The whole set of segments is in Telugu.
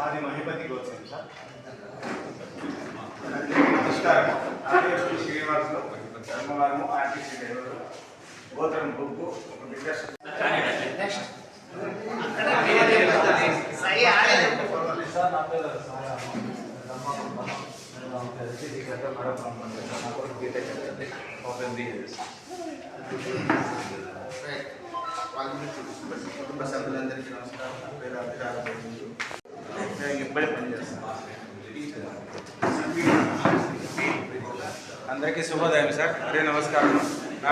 మాది మహిపతి కోచింగ్ సార్ నమస్కారం RTSP Srinivasulu Dharmavaram RTC driver గోత్రం బుక్కు ఒక బిగ్గెస్ట్ సార్ నా పేరు సాయాము ధర్మకుంటం అందరికీ శుభోదయం సార్. అదే నమస్కారం. నా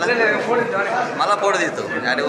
ఎట్లా మళ్ళా పొడి తీస్తావు అడిగి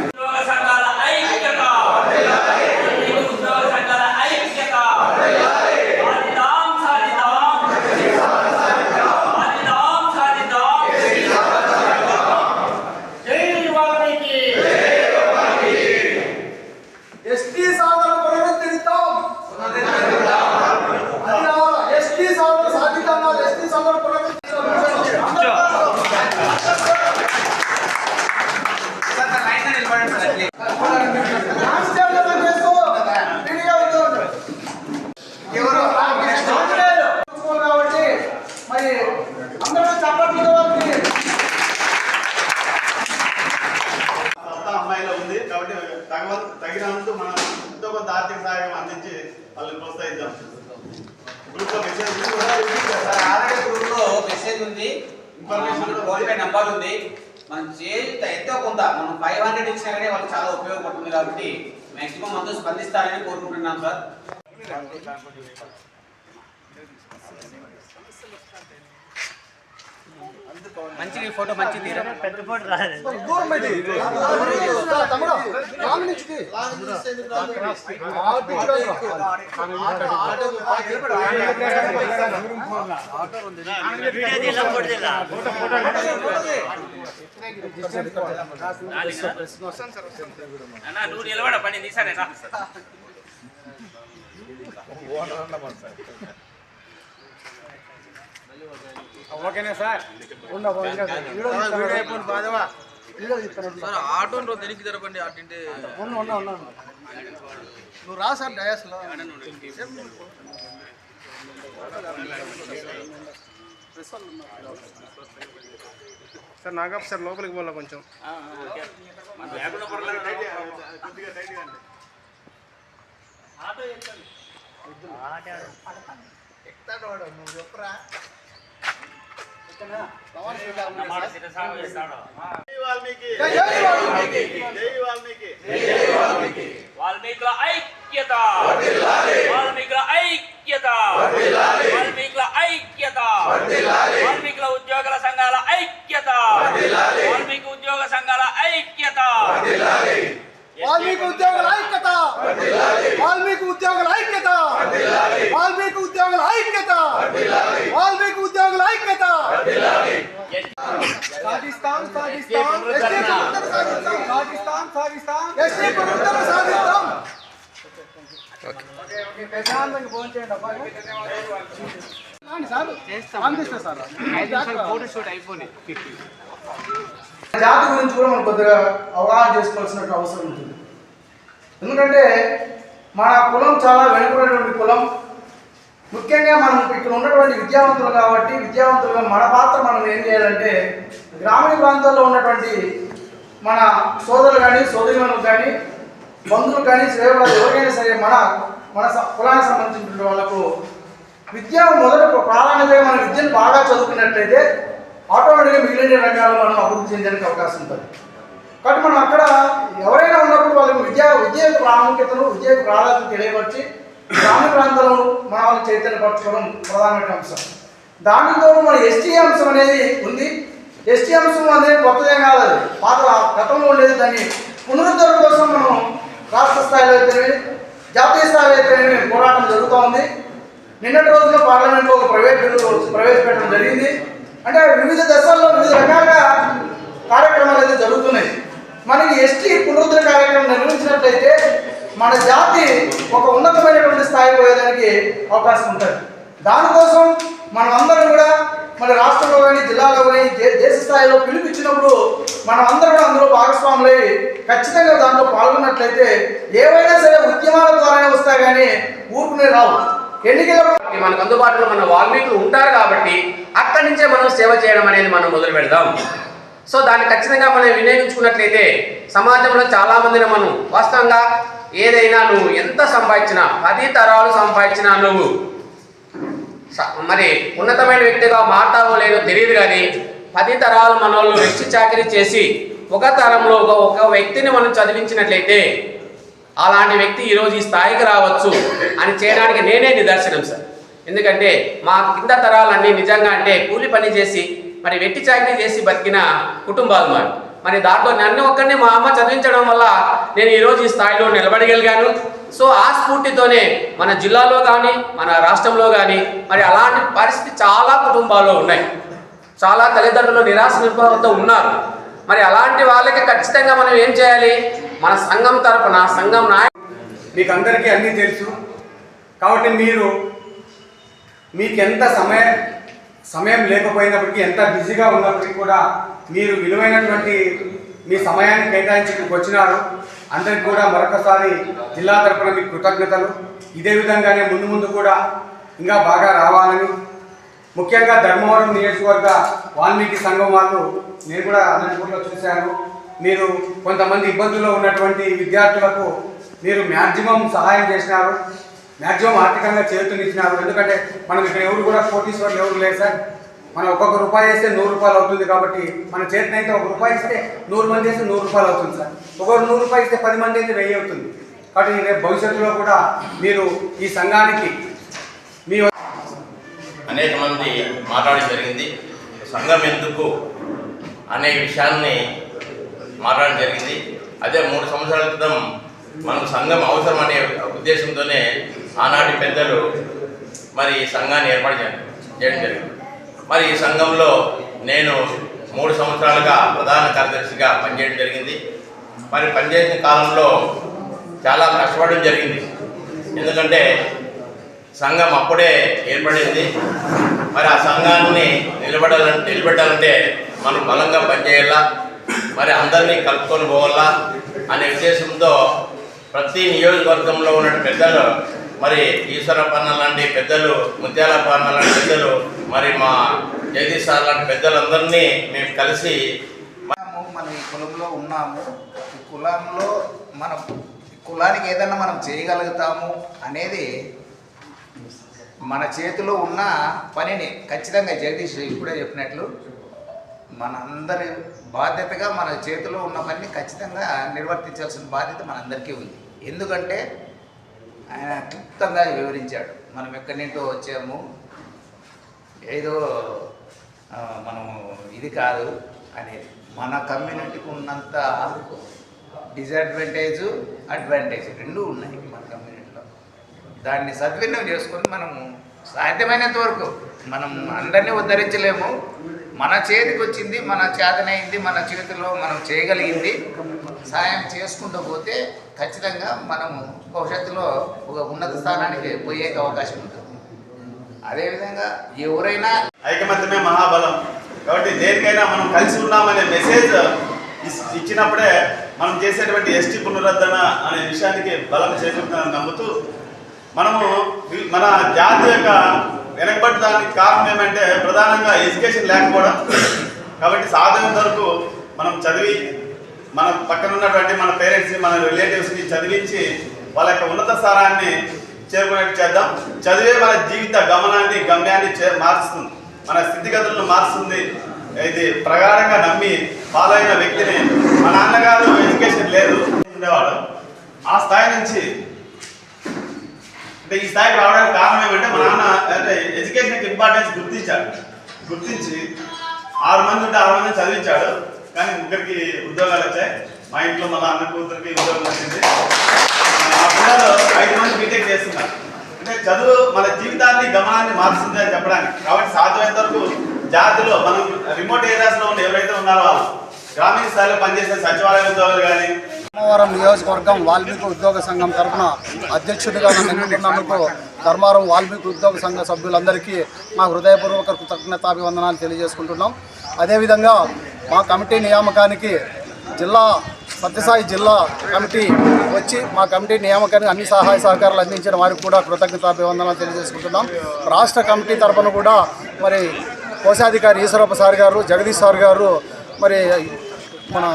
ఉద్యోగ సంఘాల ఐక్యత ఉద్యోగ సంఘాల ఐక్యత సాధిద్దాం సాధిద్దాం సాధిద్దాం సాధిద్దాం జై వాల్మీకి ఎస్టీ సాధన పునరుద్ధరిస్తాం అది రావాలా ఎస్టీ సాధన సాధిద్దాం ఎస్టీ సాధన పునరుద్ధరిస్తాం రాష్ట్రంలో చేస్తూ విడిగా ఉద్యోగులు. ఎవరు ఆంజనేయులు. కాబట్టి మరి అందరూ చప్పట్లు వాళ్ళకి సత్తా అమ్మాయిలో ఉంది కాబట్టి తగవ తగినంత మనం ఎంతో కొంత ఆర్థిక సహాయం అందించి వాళ్ళని ప్రోత్సహిద్దాం గ్రూప్లో మెసేజ్ కూడా ఇవ్వండి మెసేజ్ ఉంది ఇన్ఫర్మేషన్ ఫోన్ నెంబర్ ఉంది మనం చేత ఎంతో కొంత మనం ఫైవ్ హండ్రెడ్ ఇచ్చినా కానీ వాళ్ళకి చాలా ఉపయోగపడుతుంది కాబట్టి మాక్సిమం అందరూ స్పందిస్తారని కోరుకుంటున్నాం సార్ మంచిగా ఫోటో మంచి తీరా దూరం పెట్టి తమ్ముడు లాంగ్ నుంచి తీ. ఆ పిచ్చిలో అన్నా నువ్వు నిలబడ పని తీసానేనా ఓకేనా సార్ ఉండవు వీడియో తీస్తాను. వీడియో తీస్తాను. ఆటో తెలికి జరపండి అటుంటే ఉన్నా, ఉన్నా, ఉన్నా. నువ్వు రా సార్ డయాస్లో సార్ నాగప్ సార్ లోపలికి పోలే కొంచెం? వాల్మీకి. జై జై వాల్మీకి. జై వాల్మీకి వాల్మీకుల ఐక్యత వాల్మీకుల ఐక్యత వాల్మీకుల ఐక్యత వాల్మీకుల ఉద్యోగుల సంఘాల ఐక్యత వాల్మీకి ఉద్యోగ సంఘాల ఐక్యత వాల్మీకి ఉద్యోగుల ఐక్యత వాల్మీకి ఉద్యోగుల ఐక్యత వాల్మీకి ఉద్యోగుల ఐక్యత వాల్మీకి ఉద్యోగుల ఐక్యత సాధిస్తాం సాధిస్తాం ఎస్టీ ప్రభుత్వం సాధిస్తాం ప్రశాంతంగా ఫోన్ చేయండి సార్ పంపిస్తా సార్. ఫోటో షూట్ అయిపోయింది జాతి గురించి కూడా మనం కొద్దిగా అవగాహన చేసుకోవాల్సిన అవసరం ఉంటుంది. ఎందుకంటే మన కులం చాలా వెనుకబడినటువంటి కులం. ముఖ్యంగా మనం ఇక్కడ ఉన్నటువంటి విద్యావంతులు కాబట్టి విద్యావంతులుగా మన పాత్ర మనం ఏం చేయాలంటే గ్రామీణ ప్రాంతాల్లో ఉన్నటువంటి మన సోదరులు కానీ సోదరిమణులు కానీ బంధువులు కానీ సేవలు ఎవరికైనా సరే మన మన కులానికి సంబంధించిన వాళ్ళకు విద్య మొదట ప్రాధాన్యతగా మన విద్యను బాగా చదువుకున్నట్లయితే ఆటోమేటిక్గా మిగిలిన రంగాల్లో మనం అభివృద్ధి చెందడానికి అవకాశం ఉంటుంది. కాబట్టి మనం అక్కడ ఎవరైనా ఉన్నప్పుడు వాళ్ళకి విద్య విద్య యొక్క ప్రాముఖ్యతను విద్య యొక్క ప్రాధాన్యత తెలియపరిచి గ్రామీణ మన చైతన్యపరచుకోవడం ప్రధానమైన అంశం. దానితో మన ఎస్టీ అంశం అనేది ఉంది. ఎస్టీ అంశం అనేది కొత్తదేం కాదు అది. పాత గతంలో ఉండేది దాన్ని పునరుద్ధరణ కోసం మనం రాష్ట్ర స్థాయిలో అయితేనే జాతీయ స్థాయిలో అయితేనే పోరాటం జరుగుతూ ఉంది. నిన్నటి రోజున పార్లమెంట్లో ఒక ప్రైవేట్ బిల్లు ప్రవేశపెట్టడం జరిగింది. అంటే వివిధ దశల్లో వివిధ రకాల కార్యక్రమాలు అయితే జరుగుతున్నాయి. మనకి ఎస్టీ పునరుద్ధరణ కార్యక్రమం నిర్వహించిన మన జాతి ఒక ఉన్నతమైనటువంటి స్థాయి పోయేదానికి అవకాశం ఉంటుంది. దానికోసం మనం అందరం కూడా మన రాష్ట్రంలో కానీ జిల్లాలో కానీ దేశ స్థాయిలో పిలుపుచ్చినప్పుడు మనం అందరం కూడా అందులో భాగస్వాములై ఖచ్చితంగా దాంట్లో పాల్గొన్నట్లయితే ఏవైనా సరే ఉద్యమాల ద్వారానే వస్తాయి కానీ ఊరుకునే రావు. ఎన్నికల మనకు అందుబాటులో మన వాల్మీకులు ఉంటారు కాబట్టి అక్కడి నుంచే మనం సేవ చేయడం అనేది మనం మొదలు పెడదాం. సో దాన్ని ఖచ్చితంగా మనం వినియోగించుకున్నట్లయితే సమాజంలో చాలా మందిని మనం వాస్తవంగా ఏదైనా నువ్వు ఎంత సంపాదించినా పది తరాలు సంపాదించినా నువ్వు మరి ఉన్నతమైన వ్యక్తిగా మారుతావో లేదో తెలియదు కానీ పది తరాలు మనోళ్ళు వెచ్చి చాకరీ చేసి ఒక తరంలో ఒక ఒక వ్యక్తిని మనం చదివించినట్లయితే అలాంటి వ్యక్తి ఈరోజు ఈ స్థాయికి రావచ్చు అని చేయడానికి నేనే నిదర్శనం సార్. ఎందుకంటే మా కింద తరాలన్నీ నిజంగా అంటే కూలి పని చేసి మరి వెట్టి చాకరీ చేసి బతికిన కుటుంబాలు మారు మరి దాంట్లో నన్ను ఒక్కడిని మా అమ్మ చదివించడం వల్ల నేను ఈరోజు ఈ స్థాయిలో నిలబడగలిగాను. సో ఆ స్ఫూర్తితోనే మన జిల్లాలో కానీ మన రాష్ట్రంలో కానీ మరి అలాంటి పరిస్థితి చాలా కుటుంబాల్లో ఉన్నాయి. చాలా తల్లిదండ్రులు నిరాశ నిర్భవంతో ఉన్నారు. మరి అలాంటి వాళ్ళకి ఖచ్చితంగా మనం ఏం చేయాలి? మన సంఘం తరపున సంఘం నాయ మీకు అందరికీ అన్నీ తెలుసు. కాబట్టి మీరు మీకు ఎంత సమయం సమయం లేకపోయినప్పటికీ ఎంత బిజీగా ఉన్నప్పటికీ కూడా మీరు విలువైనటువంటి మీ సమయాన్ని కేటాయించి ఇక్కడికి వచ్చినారు. అందరికి కూడా మరొకసారి జిల్లా తరఫున మీకు కృతజ్ఞతలు. ఇదే విధంగానే ముందు ముందు కూడా ఇంకా బాగా రావాలని. ముఖ్యంగా ధర్మవరం నియోజకవర్గ వాల్మీకి సంఘం వాళ్ళు నేను కూడా అనంతపూర్లో చూశాను. మీరు కొంతమంది ఇబ్బందుల్లో ఉన్నటువంటి విద్యార్థులకు మీరు మ్యాక్సిమం సహాయం చేసినారు. మ్యాక్సిమం ఆర్థికంగా చేతునిచ్చినారు ఎందుకంటే మనం ఇక్కడ ఎవరు కూడా కోటీశ్వర్లు ఎవరు లేరు సార్. మనం ఒక్కొక్క రూపాయి వేస్తే నూరు రూపాయలు అవుతుంది కాబట్టి మన చేతినైతే ఒక రూపాయి ఇస్తే నూరు మంది వేస్తే నూరు రూపాయలు అవుతుంది సార్. ఒకరు నూరు రూపాయలు ఇస్తే పది మంది అయితే వెయ్యి అవుతుంది. కాబట్టి రేపు భవిష్యత్తులో కూడా మీరు ఈ సంఘానికి మీ అనేక మంది మాట్లాడడం జరిగింది. సంఘం ఎందుకు అనే విషయాన్ని మాట్లాడడం జరిగింది. అదే మూడు సంవత్సరాల క్రితం మనకు సంఘం అవసరం అనే ఉద్దేశంతోనే ఆనాటి పెద్దలు మరి ఈ సంఘాన్ని ఏర్పాటు చేయడం జరిగింది. మరి ఈ సంఘంలో నేను మూడు సంవత్సరాలుగా ప్రధాన కార్యదర్శిగా పనిచేయడం జరిగింది. మరి పనిచేసిన కాలంలో చాలా కష్టపడడం జరిగింది. ఎందుకంటే సంఘం అప్పుడే ఏర్పడింది. మరి ఆ సంఘాన్ని నిలబడాలంటే నిలబెట్టాలంటే మనం బలంగా పనిచేయాలా? మరి అందరినీ కలుపుకొని పోవాలా? అనే ఉద్దేశంతో ప్రతి నియోజకవర్గంలో ఉన్న పెద్దలు మరి ఈశ్వరపన్న లాంటి పెద్దలు ముత్యాలపన్న లాంటి పెద్దలు మరి మా జగదీష్ సార్ లాంటి పెద్దలందరినీ మేము కలిసి మనము మనం ఈ కులంలో ఉన్నాము. ఈ కులంలో మనం కులానికి ఏదన్నా మనం చేయగలుగుతాము అనేది మన చేతిలో ఉన్న పనిని ఖచ్చితంగా జగదీష్ ఇప్పుడే చెప్పినట్లు మనందరి బాధ్యతగా మన చేతిలో ఉన్న పనిని ఖచ్చితంగా నిర్వర్తించాల్సిన బాధ్యత మనందరికీ ఉంది. ఎందుకంటే ఆయన క్లుప్తంగా వివరించాడు. మనం ఎక్కడి నుంటో వచ్చాము ఏదో మనము ఇది కాదు అనేది. మన కమ్యూనిటీకి ఉన్నంత డిసడ్వాంటేజ్ అడ్వాంటేజ్ రెండు ఉన్నాయి మన కమ్యూనిటీలో దాన్ని సద్వినియోగం చేసుకొని మనము సాధ్యమైనంత వరకు మనం అందరినీ ఉద్ధరించలేము. మన చేతికి వచ్చింది మన చేతనైంది మన చేతిలో మనం చేయగలిగింది సాయం చేసుకుంటూ పోతే ఖచ్చితంగా మనము భవిష్యత్తులో ఒక ఉన్నత స్థానానికి పోయే అవకాశం ఉంటుంది. అదేవిధంగా ఎవరైనా ఐకమత్యమే మహాబలం. కాబట్టి దేనికైనా మనం కలిసి ఉన్నామనే మెసేజ్ ఇచ్చినప్పుడే మనం చేసేటువంటి ఎస్టీ పునరుద్ధరణ అనే విషయానికి బలం చేకూరుతుందని నమ్ముతూ మనము మన జాతి యొక్క వెనకబడడానికి కారణం ఏమంటే ప్రధానంగా ఎడ్యుకేషన్ లేకపోవడం. కాబట్టి సాధ్యమైనంత వరకు మనం చదివి మన పక్కన ఉన్నటువంటి మన పేరెంట్స్ని మన రిలేటివ్స్ని చదివించి వాళ్ళ యొక్క ఉన్నత స్థానాన్ని చేరుకునేట్టు చేద్దాం. చదివే మన జీవిత గమనాన్ని గమ్యాన్ని చే మారుస్తుంది మన స్థితిగతులను మారుస్తుంది ఇది ప్రగాఢంగా నమ్మి పాలైన వ్యక్తిని మా నాన్నగారు ఎడ్యుకేషన్ లేదు ఉండేవాడు. ఆ స్థాయి నుంచి అంటే ఈ స్థాయికి రావడానికి కారణం ఏమంటే మా నాన్న అంటే ఎడ్యుకేషన్కి ఇంపార్టెన్స్ గుర్తించాడు. గుర్తించి ఆరు మంది ఉంటే ఆరు మందిని చదివించాడు. కానీ ముగ్గురికి ఉద్యోగాలు వచ్చాయి. మా ఇంట్లో మళ్ళీ అన్న కూతురికి ఉద్యోగం వచ్చింది మా పిల్లలు ఐదు మంది బీటెక్ చేస్తున్నారు. అంటే చదువు మన జీవితాన్ని గమనాన్ని మారుస్తుంది అని చెప్పడానికి. కాబట్టి సాధ్యమైనంత వరకు జాతిలో మనం రిమోట్ ఏరియాస్లో ఉన్న ఎవరైతే ఉన్నారో వాళ్ళు గ్రామీణ స్థాయిలో పనిచేసే సచివాలయ ఉద్యోగులు కానీ ధర్మవరం నియోజకవర్గం వాల్మీకి ఉద్యోగ సంఘం తరఫున అధ్యక్షుడిగా ఎన్నుకున్నందుకు ధర్మవరం వాల్మీకి ఉద్యోగ సంఘ సభ్యులందరికీ మా హృదయపూర్వక కృతజ్ఞతాభివందనాలు తెలియజేసుకుంటున్నాం. అదేవిధంగా మా కమిటీ నియామకానికి జిల్లా సత్యసాయి జిల్లా కమిటీ వచ్చి మా కమిటీ నియామకానికి అన్ని సహాయ సహకారాలు అందించిన వారికి కూడా కృతజ్ఞతాభివందనాలు తెలియజేసుకుంటున్నాం. రాష్ట్ర కమిటీ తరఫున కూడా మరి కోశాధికారి ఈశ్వరప్ప సార్ గారు జగదీష్ సార్ గారు మరి మన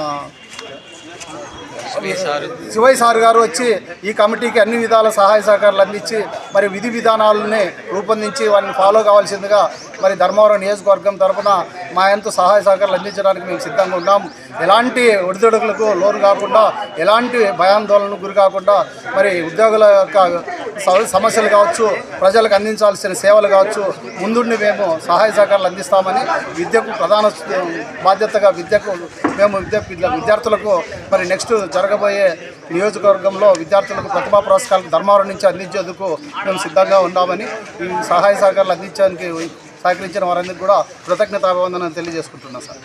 శివయ్య సార్ గారు వచ్చి ఈ కమిటీకి అన్ని విధాల సహాయ సహకారాలు అందించి మరి విధి విధానాలని రూపొందించి వాటిని ఫాలో కావాల్సిందిగా మరి ధర్మవరం నియోజకవర్గం తరఫున మా ఎంతో సహాయ సహకారాలు అందించడానికి మేము సిద్ధంగా ఉన్నాం. ఎలాంటి ఒడిదొడుకులకు లోను కాకుండా ఎలాంటి భయాందోళనకు గురి కాకుండా మరి ఉద్యోగుల యొక్క సమస్యలు కావచ్చు ప్రజలకు అందించాల్సిన సేవలు కావచ్చు ముందుండి మేము సహాయ సహకారాలు అందిస్తామని విద్యకు ప్రధాన బాధ్యతగా విద్యకు మేము విద్య విద్యార్థులకు మరి నెక్స్ట్ జరగబోయే నియోజకవర్గంలో విద్యార్థులకు ప్రతిభా పురస్కారాలు ధర్మవరం నుంచి అందించేందుకు మేము సిద్ధంగా ఉన్నామని ఈ సహాయ సహకారాలు అందించడానికి సహకరించిన వారందరికీ కూడా కృతజ్ఞతాభివందనం తెలియజేసుకుంటున్నాం సార్.